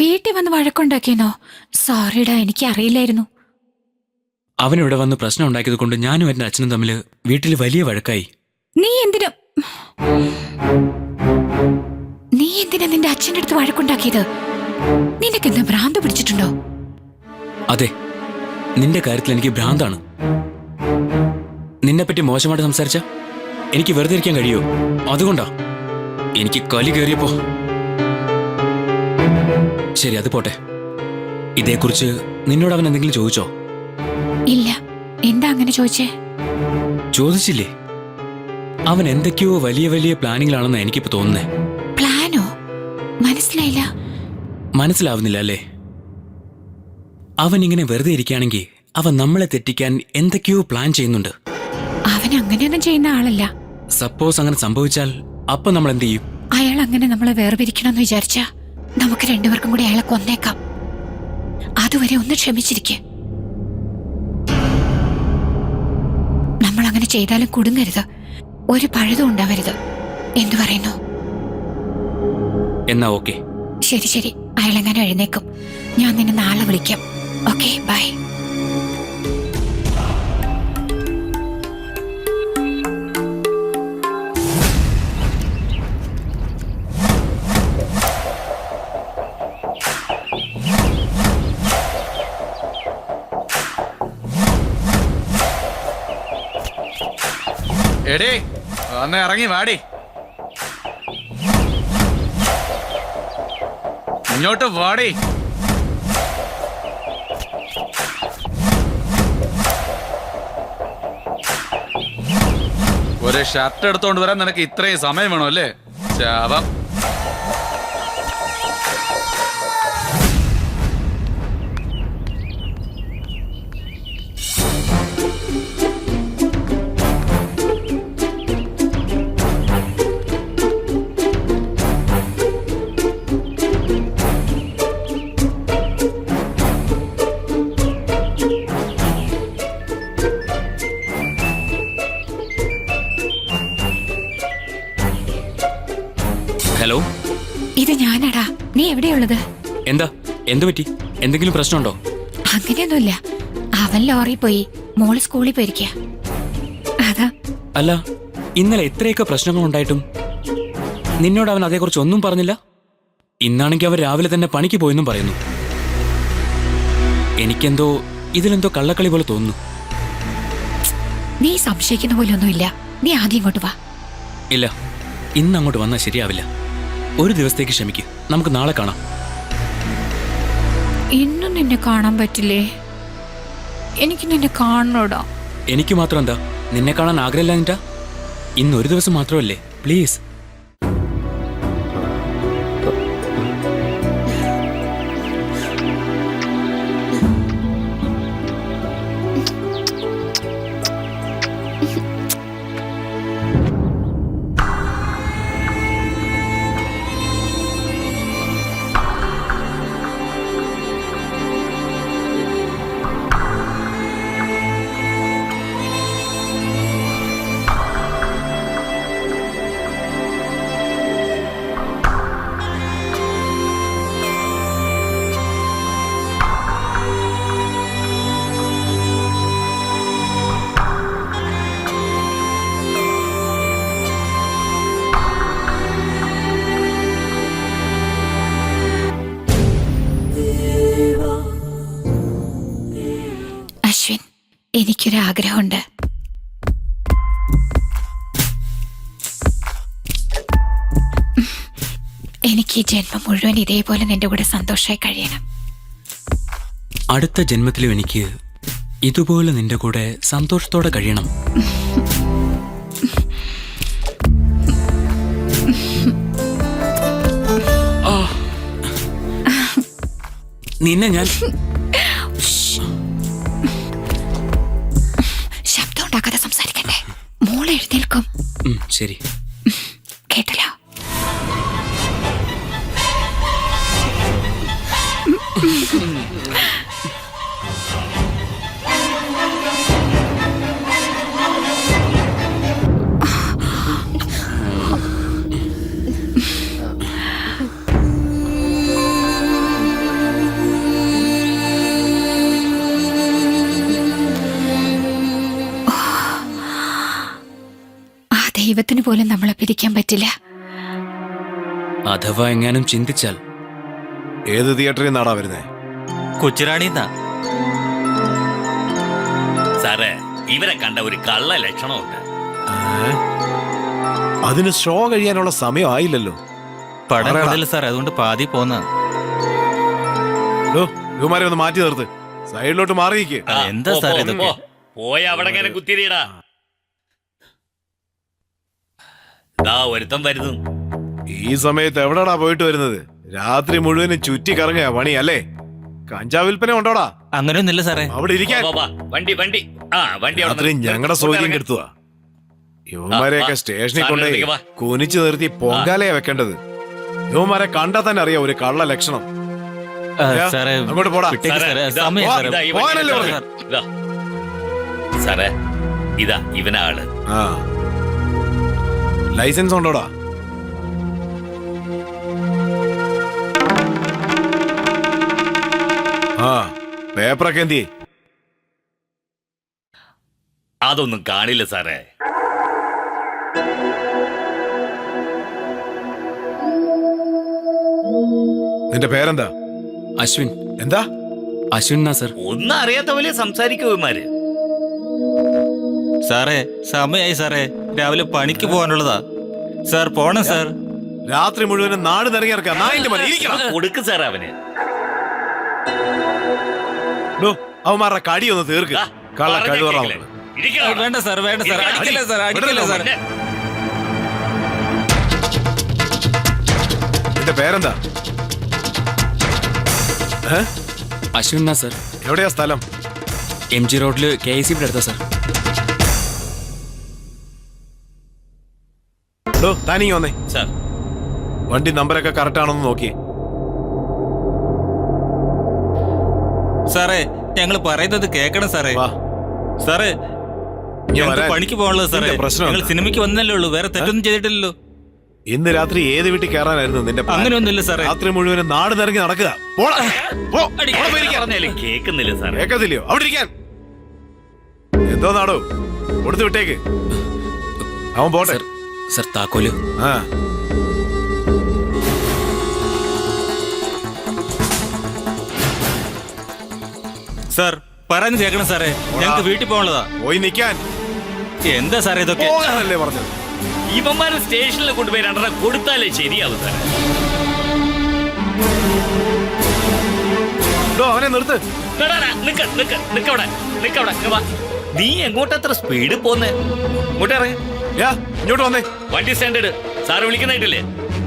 വീട്ടിൽ വന്ന് വഴക്കുണ്ടാക്കിയെന്നോ? സോറിടാ എനിക്ക് അറിയില്ലായിരുന്നു അവനിവിടെ വന്ന് പ്രശ്നം ഉണ്ടാക്കിയത് കൊണ്ട് ഞാനും എന്റെ അച്ഛനും തമ്മിൽ വീട്ടിൽ വലിയ വഴക്കായി. നീ എന്തിനു? നീ എന്തിനാ നിന്റെ അച്ഛന്റെ അടുത്ത് വഴക്കുണ്ടാക്കിയത്? നിനക്ക് എന്താ ഭ്രാന്ത് പിടിച്ചിട്ടുണ്ടോ? അതെ നിന്റെ കാര്യത്തിൽ എനിക്ക് ഭ്രാന്താണ്. നിന്നെപ്പറ്റി മോശമായിട്ട് സംസാരിച്ച എനിക്ക് വെറുതെ ഇരിക്കാൻ കഴിയോ അതുകൊണ്ടാ. എനിക്ക് കലി കയറിയപ്പോ ശരി അത് പോട്ടെ. ഇതേക്കുറിച്ച് നിന്നോട് അവൻ എന്തെങ്കിലും ചോദിച്ചോ? ഇല്ല. എന്താ അങ്ങനെ ചോദിച്ചേ? ചോദിച്ചില്ലേ? അവൻ എന്തൊക്കെയോ വലിയ വലിയ പ്ലാനിങ്ങിലാണെന്ന് എനിക്കിപ്പോ തോന്നുന്നേ. പ്ലാനോ? മനസ്സിലായില്ല. മനസ്സിലാവുന്നില്ല അല്ലേ? അവൻ ഇങ്ങനെ വെറുതെ ഇരിക്കുകയാണെങ്കിൽ അവൻ നമ്മളെ തെറ്റിക്കാൻ എന്തൊക്കെയോ പ്ലാൻ ചെയ്യുന്നുണ്ട്. അവൻ അങ്ങനെയൊന്നും ചെയ്യുന്ന ആളല്ല. സപ്പോസ് അങ്ങനെ സംഭവിച്ചാൽ അപ്പൊ നമ്മൾ എന്ത് ചെയ്യും? അയാൾ അങ്ങനെ നമ്മളെ വേർപിരിക്കണമെന്ന് വിചാരിച്ച? നമുക്ക് രണ്ടുപേർക്കും കൂടി അയാളെ കൊന്നേക്കാം. അതുവരെ ഒന്ന് ക്ഷമിച്ചിരിക്കെ. നമ്മൾ അങ്ങനെ ചെയ്താലും കുടുങ്ങരുത്. ഒരു പഴുതും ഉണ്ടാവരുത്. എന്തു പറയുന്നു? എന്നാ ഓക്കെ. ശരി ശരി. അയാളെങ്ങനെ എഴുന്നേക്കും. ഞാൻ നിന്നെ നാളെ വിളിക്കാം. Okay bye. എടേ അന്ന് ഇറങ്ങി വാടി. ഇങ്ങോട്ട് വാടി. ഒരു ഷർട്ട് എടുത്തോണ്ട് വരാൻ നിനക്ക് ഇത്രയും സമയം വേണോ അല്ലേ? ശാപം. എവിടെയുള്ളത് എന്താ? എന്തു പറ്റി? എന്തെങ്കിലും പ്രശ്നമുണ്ടോ? അങ്ങനെയൊന്നുമില്ല. അവൻ ലോറി പോയി മോൾ സ്കൂളിൽ പോയിരിക്കുക അതാ. അല്ല ഇന്നലെ എത്രയൊക്കെ പ്രശ്നങ്ങൾ ഉണ്ടായിട്ടും നിന്നോട് അവൻ അതേക്കുറിച്ച് ഒന്നും പറഞ്ഞില്ല? ഇന്നാണെങ്കിൽ അവൻ രാവിലെ തന്നെ പണിക്ക് പോയെന്നും പറയുന്നു. എനിക്കെന്തോ ഇതിലെന്തോ കള്ളക്കളി പോലെ തോന്നുന്നു. നീ സംശയിക്കുന്ന പോലെ ഒന്നുമില്ല നീ ആദ്യം ഇങ്ങോട്ട് വാ. ഇല്ല ഇന്ന് അങ്ങോട്ട് വന്നാൽ ശരിയാവില്ല. ഒരു ദിവസത്തേക്ക് ക്ഷമിക്ക്. നമുക്ക് നാളെ കാണാം. ഇന്നും നിന്നെ കാണാൻ പറ്റില്ലേ? എനിക്ക് നിന്നെ കാണണോടാ. എനിക്ക് മാത്രം എന്താ? നിന്നെ കാണാൻ ആഗ്രഹമില്ല ഇന്ന് ഒരു ദിവസം മാത്രമല്ലേ? പ്ലീസ് എനിക്കൊരാഗ്രഹമുണ്ട് എനിക്ക് ഈ ജന്മം മുഴുവൻ ഇതേപോലെ നിന്റെ കൂടെ സന്തോഷമായി കഴിയണം. അടുത്ത ജന്മത്തിലും എനിക്ക് ഇതുപോലെ നിന്റെ കൂടെ സന്തോഷത്തോടെ കഴിയണം. നിന്നെ ഞാൻ ഉണ്ടാക്കാതെ സംസാരിക്കണ്ടേ? മോളെ എഴുന്നേൽക്കും. ശരി. ദൈവത്തിന് പോലും നമ്മളെ പിരിക്കാൻ പറ്റില്ല. അഥവാ എങ്ങാനും ചിന്തിച്ചാൽ. ഏത് തിയേറ്ററിൽ നാടാ വരുന്നേ? കൊച്ചുറാണിന്നാ സാറേ ഇവരെ കണ്ട ഒരു കള്ള ലക്ഷണമുണ്ട്? അതിന് ഷോ കഴിയാനുള്ള സമയം ആയില്ലല്ലോ. പടം കൂടുതൽ സാർ അതുകൊണ്ട് പാതി പോന്ന. ഒന്ന് മാറ്റി നിർത്ത്. സൈഡിലോട്ട് മാറിയിക്ക് ആ, എന്താ സാറേ സാർ ഇതൊക്കെ? പോയി അവിടെ ഇങ്ങനെ ദാ ഒരുത്തം വരുന്നു ഈ സമയത്ത് എവിടാടാ പോയിട്ട് വരുന്നത് രാത്രി മുഴുവനും ചുറ്റി കറങ്ങുക പണി അല്ലേ കഞ്ചാവ് വിൽപ്പന ഉണ്ടോടാ അങ്ങനെയൊന്നുമില്ല സാറേ അവിടെ ഇരിക്കാൻ വാ, വാ, വണ്ടി വണ്ടി ആ വണ്ടി അവിടെ രാത്രി നിർത്ത്. ഞങ്ങളുടെ. സൗകര്യം കെടുത്തുക ആ, ആ. സ്റ്റേഷനിൽ സാറിന് കൊണ്ടേ വാ. കുനിച്ചു നിർത്തി പൊങ്കാലയാ വെക്കേണ്ടത് യുവമാരെ കണ്ടാ തന്നെ അറിയാം ഒരു കള്ള ലക്ഷണം ആ, ഏ, സാറേ അങ്ങോട്ട് പോടാ. വിട്ടേക്ക് സാറേ, സാറേ ഇതാ, സമയം പോ, സാറേ ഇതാ, ഈ വണ്ടി പോകാനല്ലേ എടുത്തോ. പറഞ്ഞത്? ഇതാ. സാറേ ഇതാ ഇവനാ ആ ലൈസൻസ് ഉണ്ടോടാ? ആ പേപ്പറൊക്കെ എന്തി അതൊന്നും കാണില്ല സാറേ. നിന്റെ പേരെന്താ? അശ്വിൻ. എന്താ? അശ്വിൻ എന്നാ സർ? ഒന്നും അറിയാത്ത പോലെ സംസാരിക്കുമാര് സാറേ സമയായി സാറേ. രാവിലെ പണിക്ക് പോകാനുള്ളതാ. സാർ പോണം സാർ. രാത്രി മുഴുവനും നാട് നിറങ്ങിയിറക്കാം നായിന്റെ മതി ഇരിക്കണം. കൊടുക്ക് സാറേ അവന്. ഡോ, അവന്മാരുടെ കടി ഒന്ന് തീർക്ക്. കള്ള കഴിവറ. വേണ്ട സാർ വേണ്ട സാർ. അടിക്കില്ല സാർ അടിക്കില്ല സാർ. എന്റെ പേരെന്താ? ഏ? അശ്വിൻ എന്നാ സർ? എവിടെയാ സ്ഥലം? എം ജി റോഡിൽ കെ ഐ സി അടുത്താ സർ. താനിങ്ങി വന്നേ. സാർ. വണ്ടി നമ്പറൊക്കെ കറക്റ്റ് ആണെന്ന് നോക്കിയേ. സാറേ ഞങ്ങൾ പറയുന്നത് കേക്കണം സാറേ. വാ. സാറേ ഇനി ഞങ്ങൾക്ക് വരാൻ. പണിക്ക് പോകാനുള്ളത് സാറേ. പ്രശ്നം ഞങ്ങൾ എന്താ? സിനിമയ്ക്ക് വന്നല്ലേ ഉള്ളൂ വേറെ തെറ്റൊന്നും ചെയ്തിട്ടില്ലല്ലോ. ഇന്ന് രാത്രി ഏത് വീട്ടിൽ കയറാനായിരുന്നു നിന്റെ plan? അങ്ങനെയൊന്നുമില്ല സാറേ. രാത്രി മുഴുവനും നാട് നിറങ്ങി നടക്കുക. പോടാ. പോ. പറഞ്ഞാലും സാറേ. കേക്കത്തില്ലയോ അവിടെ ഇരിക്കാൻ. എന്തോ നാടോ? കൊടുത്തു വിട്ടേക്ക്. അവൻ പോട്ടെ. സർ സർ താക്കോൽ. ആ. സാർ പറയുന്നത് കേക്കണം സാറേ. ഞങ്ങൾക്ക് വീട്ടിൽ പോകാനുള്ളതാ. പോയി നിൽക്കാൻ എന്താ സാറേ ഇതൊക്കെ? പോകാനല്ലേ പറഞ്ഞത്? ഇവന്മാരെ സ്റ്റേഷനിൽ കൊണ്ടുപോയി രണ്ടെണ്ണം കൊടുത്താലേ ശരിയാവും സാറേ ഡോ, അവനെ നിർത്ത്. എടാ, എടാ, നിക്ക് നിക്ക് നിക്കവിടെ നിക്കവിടെ ഇങ്ങ് വാ. നീ എങ്ങോട്ടത്ര സ്പീഡ് പോന്നെ? ഇങ്ങോട്ട് ഇറങ്ങി ഇങ്ങോട്ട് വന്നേ. വണ്ടി സ്റ്റാൻഡേർഡ് സാറ് വിളിക്കുന്നായിട്ടില്ലേ